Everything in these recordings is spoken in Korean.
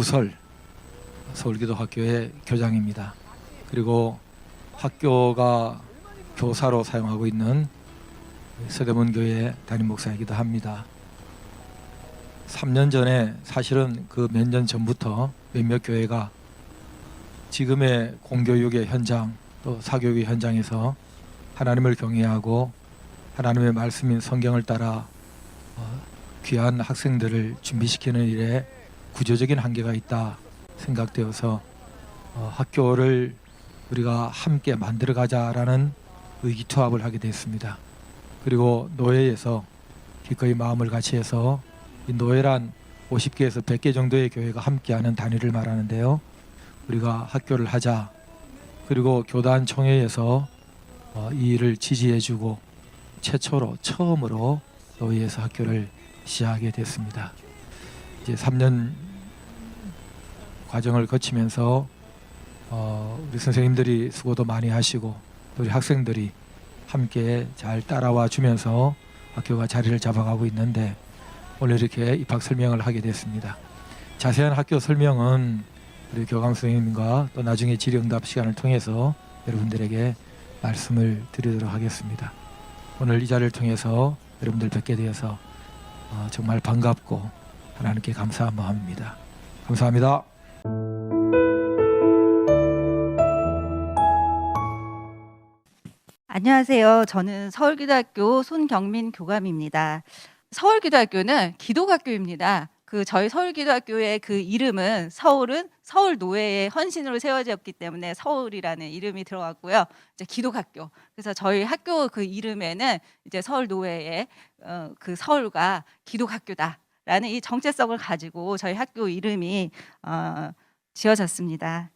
부설 서울기도학교의 교장입니다. 그리고 학교가 교사로 사용하고 있는 서대문교회 담임 목사이기도 합니다. 3년 전에 사실은 그 몇 년 전부터 몇몇 교회가 지금의 공교육의 현장 또 사교육의 현장에서 하나님을 경외하고 하나님의 말씀인 성경을 따라 어, 귀한 학생들을 준비시키는 일에 구조적인 한계가 있다 생각되어서 어, 학교를 우리가 함께 만들어 가자라는 의기투합을 하게 됐습니다. 그리고 노예에서 기꺼이 마음을 같이 해서 이 노예란 50개에서 100개 정도의 교회가 함께하는 단위를 말하는데요. 우리가 학교를 하자. 그리고 교단 총회에서 어, 이 일을 지지해주고 최초로 처음으로 노예에서 학교를 시작하게 됐습니다. 이제 3년 과정을 거치면서 어, 우리 선생님들이 수고도 많이 하시고 또 우리 학생들이 함께 잘 따라와 주면서 학교가 자리를 잡아가고 있는데 오늘 이렇게 입학 설명을 하게 됐습니다. 자세한 학교 설명은 우리 교감 선생님과 또 나중에 질의응답 시간을 통해서 여러분들에게 말씀을 드리도록 하겠습니다. 오늘 이 자리를 통해서 여러분들 뵙게 되어서 어, 정말 반갑고 하나님께 감사한 마음입니다. 감사합니다. 안녕하세요. 저는 서울기도학교 손경민 교감입니다. 서울기도학교는 기독학교입니다. 그 저희 서울기도학교의 그 이름은 서울은 서울 노예의 헌신으로 세워졌기 때문에 서울이라는 이름이 들어갔고요. 이제 기독학교. 그래서 저희 학교 그 이름에는 이제 서울 노예의 어, 그 서울과 기독학교다 라는 이 정체성을 가지고 저희 학교 이름이 어, 지어졌습니다.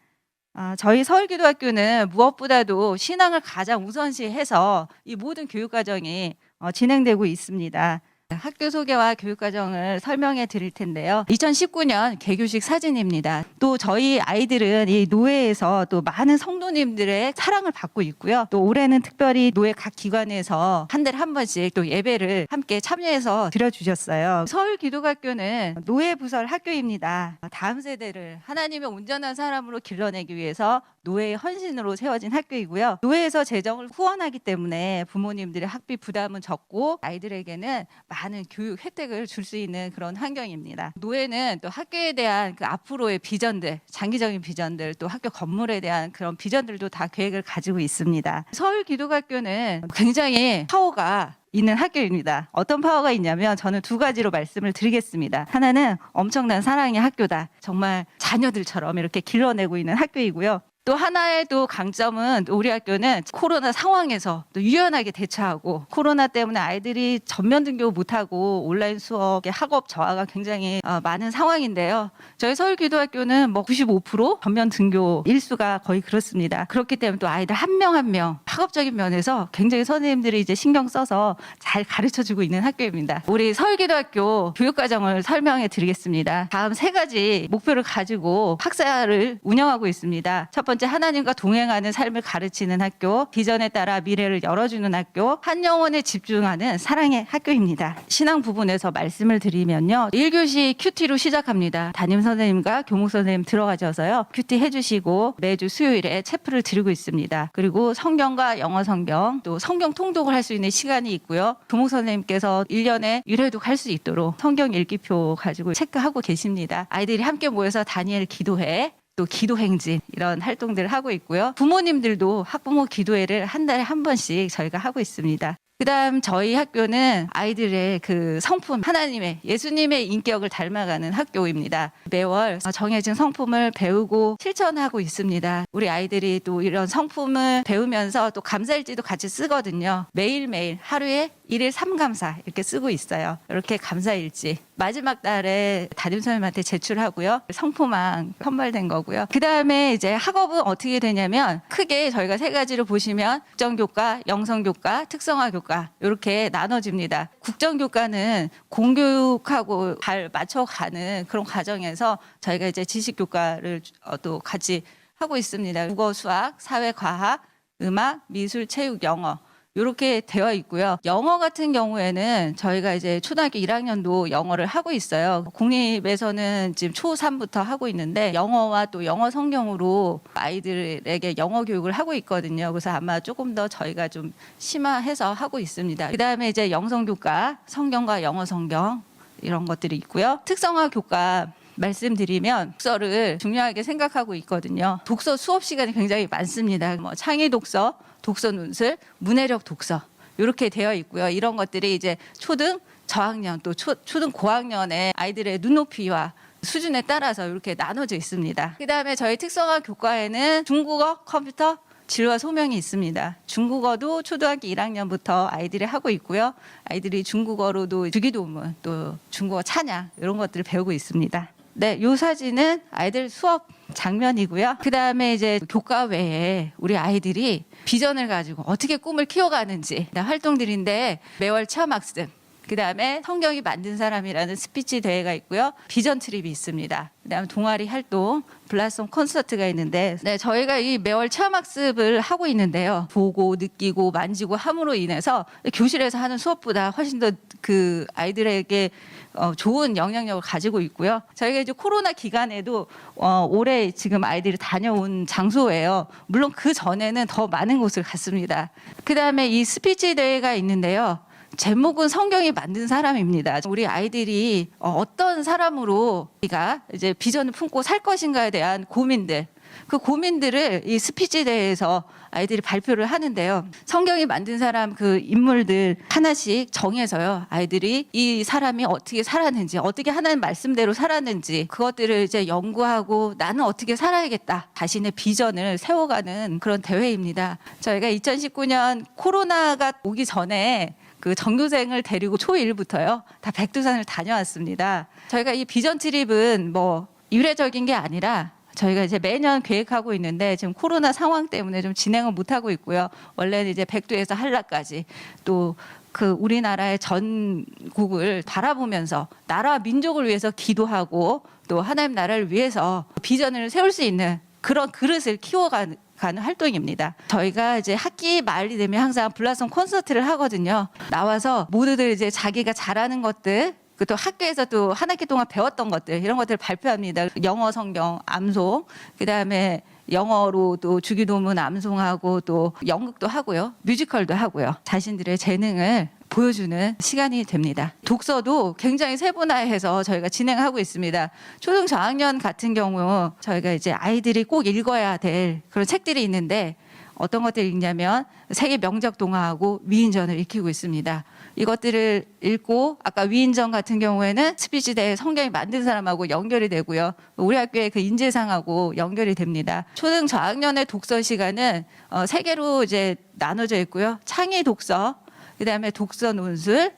아, 저희 서울기도학교는 무엇보다도 신앙을 가장 우선시해서 이 모든 교육 과정이 어, 진행되고 있습니다. 학교 소개와 교육 과정을 설명해 드릴 텐데요. 2019년 개교식 사진입니다. 또 저희 아이들은 이 노예에서 또 많은 성도님들의 사랑을 받고 있고요. 또 올해는 특별히 노예 각 기관에서 한 달에 한 번씩 또 예배를 함께 참여해서 드려주셨어요. 서울기독학교는 노예 부설 학교입니다. 다음 세대를 하나님의 온전한 사람으로 길러내기 위해서 노예의 헌신으로 세워진 학교이고요. 노예에서 재정을 후원하기 때문에 부모님들의 학비 부담은 적고 아이들에게는 많은 교육 혜택을 줄 수 있는 그런 환경입니다. 노예는 또 학교에 대한 그 앞으로의 비전들, 장기적인 비전들, 또 학교 건물에 대한 그런 비전들도 다 계획을 가지고 있습니다. 서울 기독학교는 굉장히 파워가 있는 학교입니다. 어떤 파워가 있냐면 저는 두 가지로 말씀을 드리겠습니다. 하나는 엄청난 사랑의 학교다. 정말 자녀들처럼 이렇게 길러내고 있는 학교이고요. 또 하나의 또 강점은 우리 학교는 코로나 상황에서 또 유연하게 대처하고 코로나 때문에 아이들이 전면 등교 못하고 온라인 수업의 학업 저하가 굉장히 어, 많은 상황인데요. 저희 서울기도학교는 뭐 95% 전면 등교 일수가 거의 그렇습니다. 그렇기 때문에 또 아이들 한 명 한 명 학업적인 면에서 굉장히 선생님들이 이제 신경 써서 잘 가르쳐 주고 있는 학교입니다. 우리 서울기도학교 교육과정을 설명해 드리겠습니다. 다음 세 가지 목표를 가지고 학사를 운영하고 있습니다. 첫 번째 하나님과 동행하는 삶을 가르치는 학교, 비전에 따라 미래를 열어주는 학교, 한 영혼에 집중하는 사랑의 학교입니다. 신앙 부분에서 말씀을 드리면요. 1교시 큐티로 시작합니다. 담임 선생님과 교목 선생님 들어가셔서요. 큐티 해주시고 매주 수요일에 체프를 드리고 있습니다. 그리고 성경과 영어 성경, 또 성경 통독을 할 수 있는 시간이 있고요. 교목 선생님께서 1년에 1회독 할수 있도록 성경 읽기표 가지고 체크하고 계십니다. 아이들이 함께 모여서 다니엘 기도회 또 기도 행진 이런 활동들을 하고 있고요. 부모님들도 학부모 기도회를 한 달에 한 번씩 저희가 하고 있습니다. 그다음 저희 학교는 아이들의 그 성품 하나님의 예수님의 인격을 닮아가는 학교입니다. 매월 정해진 성품을 배우고 실천하고 있습니다. 우리 아이들이 또 이런 성품을 배우면서 또 감사일지도 같이 쓰거든요. 매일매일 하루에 일일 삼감사 이렇게 쓰고 있어요. 이렇게 감사일지 마지막 달에 담임 선생님한테 제출하고요. 성품왕 선발된 거고요. 그 다음에 이제 학업은 어떻게 되냐면 크게 저희가 세 가지로 보시면 국정교과, 영성교과, 특성화교과 이렇게 나눠집니다. 국정교과는 공교육하고 잘 맞춰가는 그런 과정에서 저희가 이제 지식교과를 어, 또 같이 하고 있습니다. 국어, 수학, 사회, 과학, 음악, 미술, 체육, 영어 이렇게 되어 있고요. 영어 같은 경우에는 저희가 이제 초등학교 1학년도 영어를 하고 있어요. 공립에서는 지금 초3부터 하고 있는데 영어와 또 영어 성경으로 아이들에게 영어 교육을 하고 있거든요. 그래서 아마 조금 더 저희가 좀 심화해서 하고 있습니다. 그다음에 이제 영성 교과, 성경과 영어 성경 이런 것들이 있고요. 특성화 교과 말씀드리면 독서를 중요하게 생각하고 있거든요. 독서 수업 시간이 굉장히 많습니다. 뭐 창의 독서, 독서 논술, 문해력 독서 이렇게 되어 있고요. 이런 것들이 이제 초등 저학년 또 초, 초등 고학년의 아이들의 눈높이와 수준에 따라서 이렇게 나눠져 있습니다. 그다음에 저희 특성화 교과에는 중국어, 컴퓨터, 질과 소명이 있습니다. 중국어도 초등학교 1학년부터 아이들이 하고 있고요. 아이들이 중국어로도 주기도문 또 중국어 찬양 이런 것들을 배우고 있습니다. 네, 요 사진은 아이들 수업 장면이고요. 그 다음에 이제 교과 외에 우리 아이들이 비전을 가지고 어떻게 꿈을 키워가는지 활동들인데 매월 체험 학습. 그 다음에 성경이 만든 사람이라는 스피치 대회가 있고요. 비전 트립이 있습니다. 그 다음에 동아리 활동, 블라썸 콘서트가 있는데, 네, 저희가 이 매월 체험학습을 하고 있는데요. 보고, 느끼고, 만지고 함으로 인해서 교실에서 하는 수업보다 훨씬 더 그 아이들에게 어, 좋은 영향력을 가지고 있고요. 저희가 이제 코로나 기간에도 어, 올해 지금 아이들이 다녀온 장소예요. 물론 그 전에는 더 많은 곳을 갔습니다. 그 다음에 이 스피치 대회가 있는데요. 제목은 성경이 만든 사람입니다. 우리 아이들이 어, 어떤 사람으로 우리가 이제 비전을 품고 살 것인가에 대한 고민들, 그 고민들을 이 스피치 대회에서 아이들이 발표를 하는데요. 성경이 만든 사람 그 인물들 하나씩 정해서요. 아이들이 이 사람이 어떻게 살았는지, 어떻게 하나님 말씀대로 살았는지 그것들을 이제 연구하고 나는 어떻게 살아야겠다. 자신의 비전을 세워가는 그런 대회입니다. 저희가 2019년 코로나가 오기 전에 그 전교생을 데리고 초1부터요. 다 백두산을 다녀왔습니다. 저희가 이 비전 트립은 뭐 유례적인 게 아니라 저희가 이제 매년 계획하고 있는데 지금 코로나 상황 때문에 좀 진행을 못 하고 있고요. 원래는 이제 백두에서 한라까지 또 그 우리나라의 전국을 바라보면서 나라 민족을 위해서 기도하고 또 하나님 나라를 위해서 비전을 세울 수 있는 그런 그릇을 키워가는 가는 활동입니다. 저희가 이제 학기 말이 되면 항상 블라썸 콘서트를 하거든요. 나와서 모두들 이제 자기가 잘하는 것들 그 또 학교에서 또 한 학기 동안 배웠던 것들 이런 것들을 발표합니다. 영어 성경 암송 그다음에 영어로 또 주기도문 암송하고 또 연극도 하고요. 뮤지컬도 하고요. 자신들의 재능을 보여주는 시간이 됩니다. 독서도 굉장히 세분화해서 저희가 진행하고 있습니다. 초등 저학년 같은 경우 저희가 이제 아이들이 꼭 읽어야 될 그런 책들이 있는데 어떤 것들을 읽냐면 세계 명작 동화하고 위인전을 익히고 있습니다. 이것들을 읽고 아까 위인전 같은 경우에는 스피치대 성경이 만든 사람하고 연결이 되고요. 우리 학교의 그 인재상하고 연결이 됩니다. 초등 저학년의 독서 시간은 어, 세 개로 이제 나눠져 있고요. 창의 독서, 그다음에 독서 논술,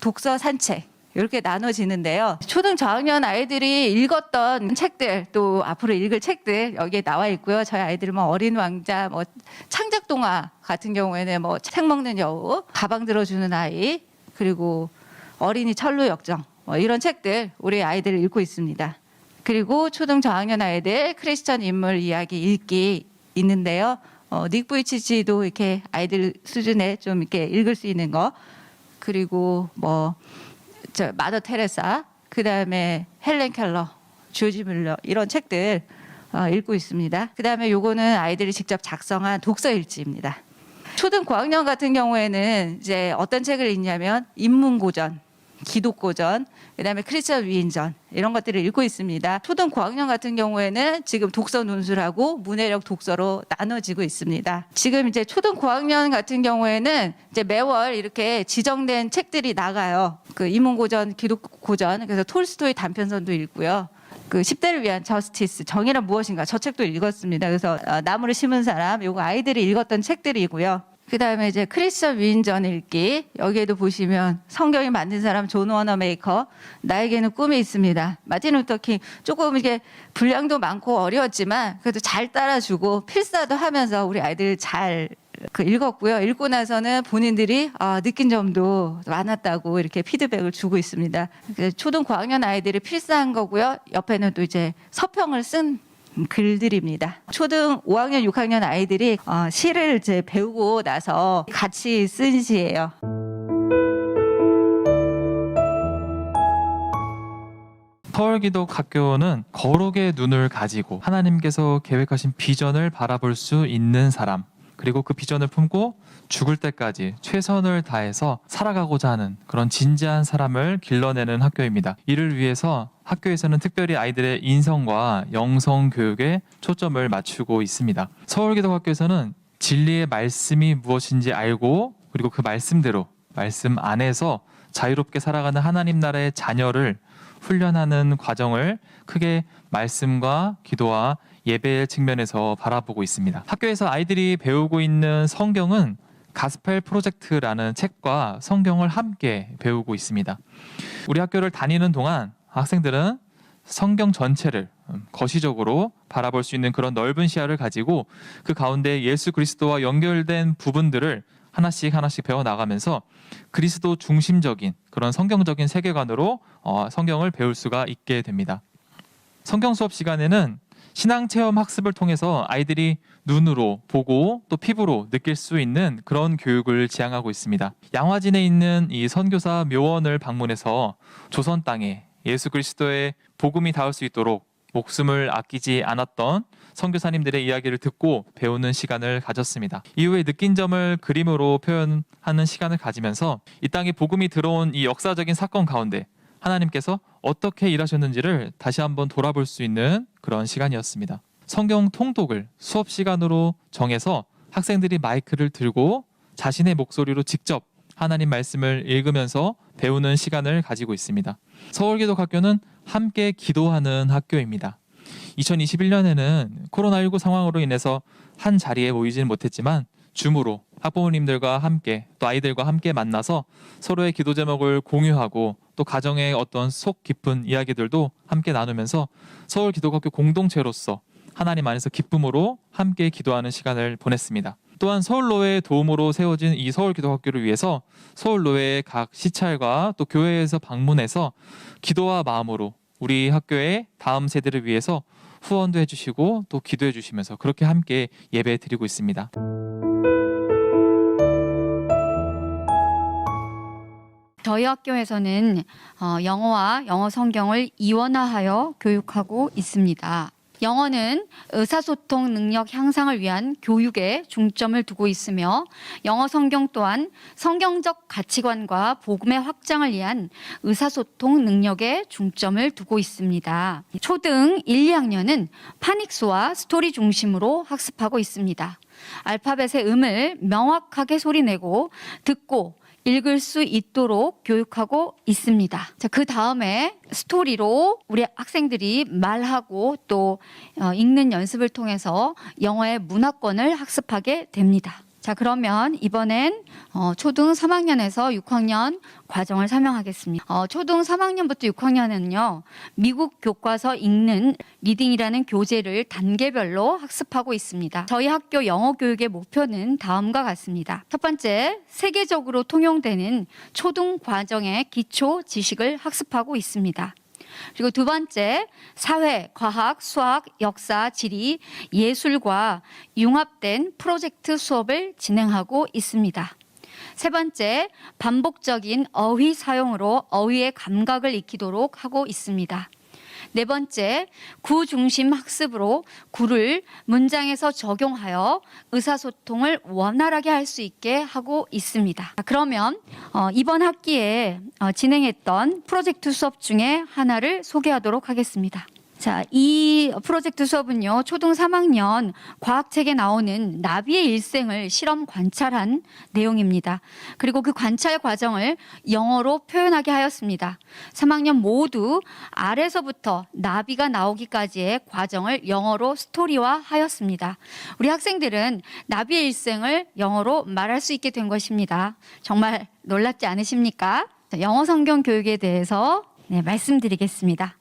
독서 산책 이렇게 나눠지는데요. 초등 저학년 아이들이 읽었던 책들 또 앞으로 읽을 책들 여기에 나와 있고요. 저희 아이들은 뭐 어린 왕자, 뭐 창작 동화 같은 경우에는 뭐 책 먹는 여우, 가방 들어주는 아이, 그리고 어린이 철로 역정 뭐 이런 책들 우리 아이들을 읽고 있습니다. 그리고 초등 저학년 아이들 크리스천 인물 이야기 읽기 있는데요. 어, 닉 부이치치도 이렇게 아이들 수준에 좀 이렇게 읽을 수 있는 거 그리고 뭐 저 마더 테레사 그 다음에 헬렌 켈러 조지 뮬러 이런 책들 어, 읽고 있습니다. 그 다음에 요거는 아이들이 직접 작성한 독서 일지입니다. 초등 고학년 같은 경우에는 이제 어떤 책을 읽냐면 인문고전, 기독고전, 그다음에 크리스천 위인전 이런 것들을 읽고 있습니다. 초등 고학년 같은 경우에는 지금 독서 논술하고 문해력 독서로 나눠지고 있습니다. 지금 이제 초등 고학년 같은 경우에는 이제 매월 이렇게 지정된 책들이 나가요. 그 인문고전, 기독고전, 그래서 톨스토이 단편선도 읽고요. 그 10대를 위한 저스티스 정의란 무엇인가 저 책도 읽었습니다. 그래서 어, 나무를 심은 사람 요거 아이들이 읽었던 책들이고요. 그 다음에 이제 크리스천 위인전 읽기 여기에도 보시면 성경이 만든 사람 존 워너 메이커 나에게는 꿈이 있습니다. 마틴 루터킹 조금 이게 분량도 많고 어려웠지만 그래도 잘 따라주고 필사도 하면서 우리 아이들 잘 그 읽었고요. 읽고 나서는 본인들이 아, 느낀 점도 많았다고 이렇게 피드백을 주고 있습니다. 그 초등 고학년 아이들이 필사한 거고요. 옆에는 또 이제 서평을 쓴 글들입니다. 초등 5학년, 6학년 아이들이 어, 시를 이제 배우고 나서 같이 쓴 시예요. 서울기독 학교는 거룩의 눈을 가지고 하나님께서 계획하신 비전을 바라볼 수 있는 사람 그리고 그 비전을 품고 죽을 때까지 최선을 다해서 살아가고자 하는 그런 진지한 사람을 길러내는 학교입니다. 이를 위해서 학교에서는 특별히 아이들의 인성과 영성 교육에 초점을 맞추고 있습니다. 서울기독학교에서는 진리의 말씀이 무엇인지 알고 그리고 그 말씀대로 말씀 안에서 자유롭게 살아가는 하나님 나라의 자녀를 훈련하는 과정을 크게 말씀과 기도와 예배의 측면에서 바라보고 있습니다. 학교에서 아이들이 배우고 있는 성경은 가스펠 프로젝트라는 책과 성경을 함께 배우고 있습니다. 우리 학교를 다니는 동안 학생들은 성경 전체를 음, 거시적으로 바라볼 수 있는 그런 넓은 시야를 가지고 그 가운데 예수 그리스도와 연결된 부분들을 하나씩 하나씩 배워 나가면서 그리스도 중심적인 그런 성경적인 세계관으로 어, 성경을 배울 수가 있게 됩니다. 성경 수업 시간에는 신앙 체험 학습을 통해서 아이들이 눈으로 보고 또 피부로 느낄 수 있는 그런 교육을 지향하고 있습니다. 양화진에 있는 이 선교사 묘원을 방문해서 조선 땅에 예수 그리스도의 복음이 닿을 수 있도록 목숨을 아끼지 않았던 선교사님들의 이야기를 듣고 배우는 시간을 가졌습니다. 이후에 느낀 점을 그림으로 표현하는 시간을 가지면서 이 땅에 복음이 들어온 이 역사적인 사건 가운데 하나님께서 어떻게 일하셨는지를 다시 한번 돌아볼 수 있는 그런 시간이었습니다. 성경 통독을 수업 시간으로 정해서 학생들이 마이크를 들고 자신의 목소리로 직접 하나님 말씀을 읽으면서 배우는 시간을 가지고 있습니다. 서울기독학교는 함께 기도하는 학교입니다. 2021년에는 코로나19 상황으로 인해서 한 자리에 모이지는 못했지만 줌으로 학부모님들과 함께 또 아이들과 함께 만나서 서로의 기도 제목을 공유하고 또 가정의 어떤 속 깊은 이야기들도 함께 나누면서 서울 기독학교 공동체로서 하나님 안에서 기쁨으로 함께 기도하는 시간을 보냈습니다. 또한 서울로회의 도움으로 세워진 이 서울기독학교를 위해서 서울로회의 각 시찰과 또 교회에서 방문해서 기도와 마음으로 우리 학교의 다음 세대를 위해서 후원도 해주시고 또 기도해 주시면서 그렇게 함께 예배 드리고 있습니다. 저희 학교에서는 어, 영어와 영어 성경을 이원화하여 교육하고 있습니다. 영어는 의사소통 능력 향상을 위한 교육에 중점을 두고 있으며 영어 성경 또한 성경적 가치관과 복음의 확장을 위한 의사소통 능력에 중점을 두고 있습니다. 초등 1, 2학년은 파닉스와 스토리 중심으로 학습하고 있습니다. 알파벳의 음을 명확하게 소리내고 듣고 읽을 수 있도록 교육하고 있습니다. 자, 그 다음에 스토리로 우리 학생들이 말하고 또 어, 읽는 연습을 통해서 영어의 문화권을 학습하게 됩니다. 자, 그러면 이번엔 어, 초등 3학년에서 6학년 과정을 설명하겠습니다. 어, 초등 3학년부터 6학년은요, 미국 교과서 읽는 리딩이라는 교재를 단계별로 학습하고 있습니다. 저희 학교 영어 교육의 목표는 다음과 같습니다. 첫 번째, 세계적으로 통용되는 초등 과정의 기초 지식을 학습하고 있습니다. 그리고 두 번째, 사회, 과학, 수학, 역사, 지리, 예술과 융합된 프로젝트 수업을 진행하고 있습니다. 세 번째, 반복적인 어휘 사용으로 어휘의 감각을 익히도록 하고 있습니다. 네 번째, 구 중심 학습으로 구를 문장에서 적용하여 의사소통을 원활하게 할 수 있게 하고 있습니다. 자, 그러면 어, 이번 학기에 어, 진행했던 프로젝트 수업 중에 하나를 소개하도록 하겠습니다. 자, 이 프로젝트 수업은요, 초등 3학년 과학책에 나오는 나비의 일생을 실험 관찰한 내용입니다. 그리고 그 관찰 과정을 영어로 표현하게 하였습니다. 3학년 모두 아래서부터 나비가 나오기까지의 과정을 영어로 스토리화 하였습니다. 우리 학생들은 나비의 일생을 영어로 말할 수 있게 된 것입니다. 정말 놀랍지 않으십니까? 자, 영어 성경 교육에 대해서 네, 말씀드리겠습니다.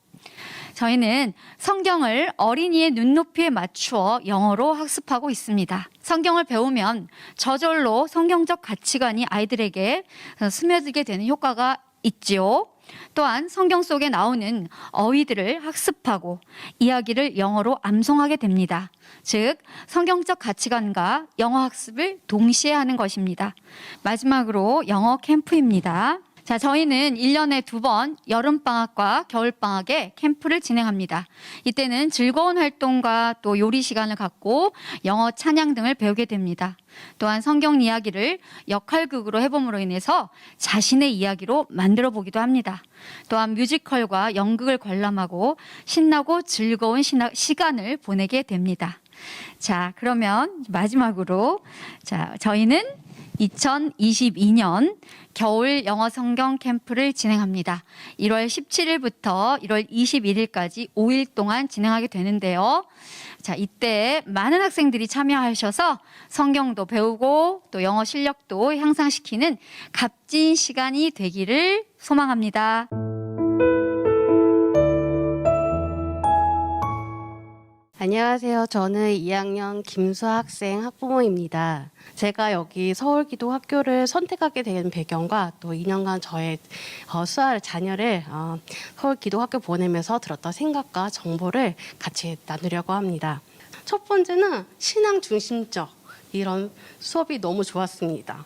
저희는 성경을 어린이의 눈높이에 맞추어 영어로 학습하고 있습니다. 성경을 배우면 저절로 성경적 가치관이 아이들에게 스며들게 되는 효과가 있지요. 또한 성경 속에 나오는 어휘들을 학습하고 이야기를 영어로 암송하게 됩니다. 즉, 성경적 가치관과 영어 학습을 동시에 하는 것입니다. 마지막으로 영어 캠프입니다. 자, 저희는 1년에 두 번 여름방학과 겨울방학에 캠프를 진행합니다. 이때는 즐거운 활동과 또 요리 시간을 갖고 영어 찬양 등을 배우게 됩니다. 또한 성경 이야기를 역할극으로 해봄으로 인해서 자신의 이야기로 만들어 보기도 합니다. 또한 뮤지컬과 연극을 관람하고 신나고 즐거운 시간을 보내게 됩니다. 자, 그러면 마지막으로 자, 저희는 2022년 겨울 영어 성경 캠프를 진행합니다. 1월 17일부터 1월 21일까지 5일 동안 진행하게 되는데요. 자, 이때 많은 학생들이 참여하셔서 성경도 배우고 또 영어 실력도 향상시키는 값진 시간이 되기를 소망합니다. 안녕하세요. 저는 2학년 김수 학생 학부모입니다. 제가 여기 서울기도 학교를 선택하게 된 배경과 또 2년간 저의 어, 수아를 자녀를 어, 서울기도 학교 보내면서 들었던 생각과 정보를 같이 나누려고 합니다. 첫 번째는 신앙 중심적 이런 수업이 너무 좋았습니다.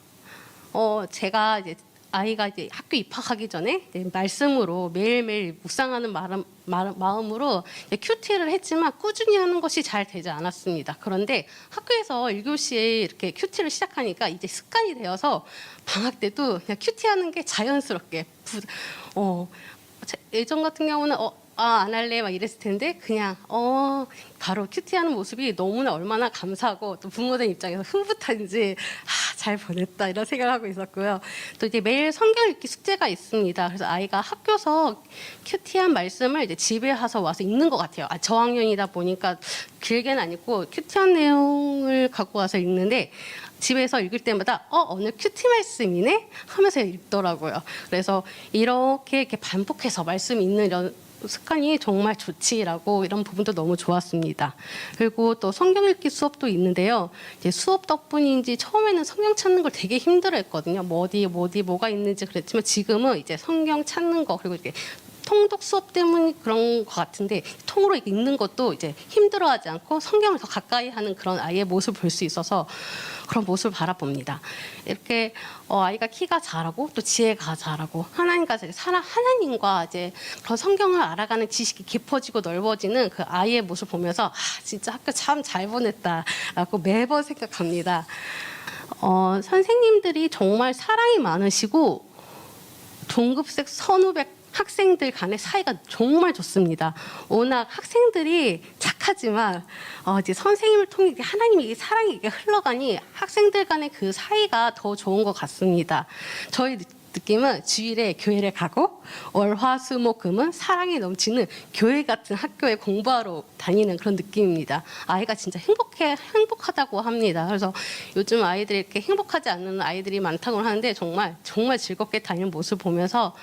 어, 제가 이제 아이가 이제 학교 입학하기 전에 말씀으로 매일매일 묵상하는 마음, 마음, 마음으로 큐티를 했지만 꾸준히 하는 것이 잘 되지 않았습니다. 그런데 학교에서 1교시에 이렇게 큐티를 시작하니까 이제 습관이 되어서 방학 때도 그냥 큐티 하는 게 자연스럽게 부, 어, 제- 예전 같은 경우는 어, 아, 안 할래 막 이랬을 텐데 그냥 어 바로 큐티하는 모습이 너무나 얼마나 감사하고 또 부모들 입장에서 흐뭇한지 아, 잘 보냈다 이런 생각을 하고 있었고요. 또 이제 매일 성경 읽기 숙제가 있습니다. 그래서 아이가 학교에서 큐티한 말씀을 이제 집에 와서 와서 읽는 것 같아요. 아, 저학년이다 보니까 길게는 아니고 큐티한 내용을 갖고 와서 읽는데 집에서 읽을 때마다 어 오늘 큐티 말씀이네 하면서 읽더라고요. 그래서 이렇게 이렇게 반복해서 말씀 읽는 이런 습관이 정말 좋지라고 이런 부분도 너무 좋았습니다. 그리고 또 성경 읽기 수업도 있는데요. 이제 수업 덕분인지 처음에는 성경 찾는 걸 되게 힘들어했거든요. 뭐 어디 뭐 어디 뭐가 있는지 그랬지만 지금은 이제 성경 찾는 거 그리고 이렇게 통독 수업 때문에 그런 것 같은데 통으로 읽는 것도 이제 힘들어하지 않고 성경을 더 가까이 하는 그런 아이의 모습을 볼 수 있어서 그런 모습을 바라봅니다. 이렇게 어, 아이가 키가 자라고 또 지혜가 자라고 하나님과 사람 하나님과 이제 그런 성경을 알아가는 지식이 깊어지고 넓어지는 그 아이의 모습 을 보면서 아, 진짜 학교 참 잘 보냈다라고 매번 생각합니다. 어, 선생님들이 정말 사랑이 많으시고 동급생 선후배 학생들 간의 사이가 정말 좋습니다. 워낙 학생들이 착하지만 어, 이제 선생님을 통해 이게 하나님의 이 사랑이 흘러가니 학생들 간의 그 사이가 더 좋은 것 같습니다. 저희 느- 느낌은 주일에 교회를 가고 월화수목금은 사랑이 넘치는 교회 같은 학교에 공부하러 다니는 그런 느낌입니다. 아이가 진짜 행복해 행복하다고 합니다. 그래서 요즘 아이들이 이렇게 행복하지 않는 아이들이 많다고 하는데 정말 정말 즐겁게 다니는 모습 보면서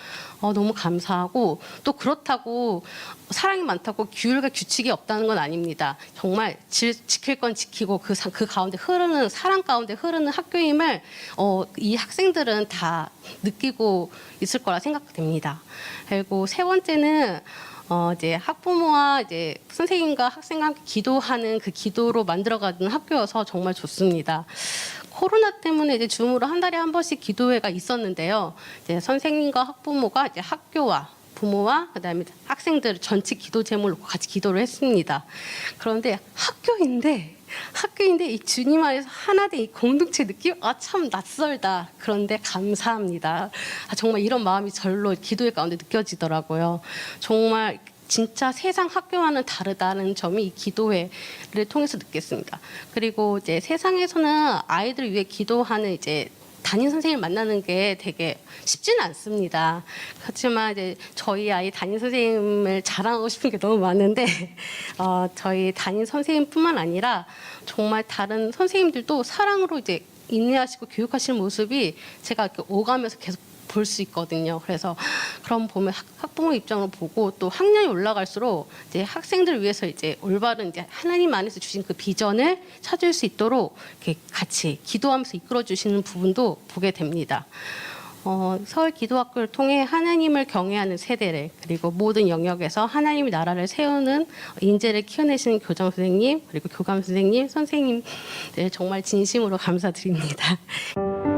어, 너무 감사하고 또 그렇다고 사랑이 많다고 규율과 규칙이 없다는 건 아닙니다. 정말 지, 지킬 건 지키고 그, 사- 그 가운데 흐르는 사랑 가운데 흐르는 학교임을 어, 이 학생들은 다 느끼 고 있을 거라 생각됩니다. 그리고 세 번째는 어, 이제 학부모와 이제 선생님과 학생과 함께 기도하는 그 기도로 만들어가는 학교여서 정말 좋습니다. 코로나 때문에 이제 줌으로 한 달에 한 번씩 기도회가 있었는데요. 이제 선생님과 학부모가 이제 학교와 부모와 그다음에 학생들 전체 기도 제목을 같이 기도를 했습니다. 그런데 학교인데 학교인데 이 주님 안에서 하나 된 이 공동체 느낌 아 참 낯설다. 그런데 감사합니다. 아, 정말 이런 마음이 절로 기도회 가운데 느껴지더라고요. 정말 진짜 세상 학교와는 다르다는 점이 이 기도회를 통해서 느꼈습니다. 그리고 이제 세상에서는 아이들을 위해 기도하는 이제 담임 선생님 만나는 게 되게 쉽지는 않습니다. 그렇지만 이제 저희 아이 담임 선생님을 자랑하고 싶은 게 너무 많은데 어, 저희 담임 선생님뿐만 아니라 정말 다른 선생님들도 사랑으로 이제 인내하시고 교육하시는 모습이 제가 이렇게 오가면서 계속 볼 수 있거든요. 그래서 그럼 보면 학, 학부모 입장으로 보고 또 학년이 올라갈수록 이제 학생들을 위해서 이제 올바른 이제 하나님 안에서 주신 그 비전을 찾을 수 있도록 같이 기도하면서 이끌어 주시는 부분도 보게 됩니다. 어, 서울 기도학교를 통해 하나님을 경외하는 세대를 그리고 모든 영역에서 하나님의 나라를 세우는 인재를 키워내시는 교장 선생님 그리고 교감 선생님 선생님들 정말 진심으로 감사드립니다.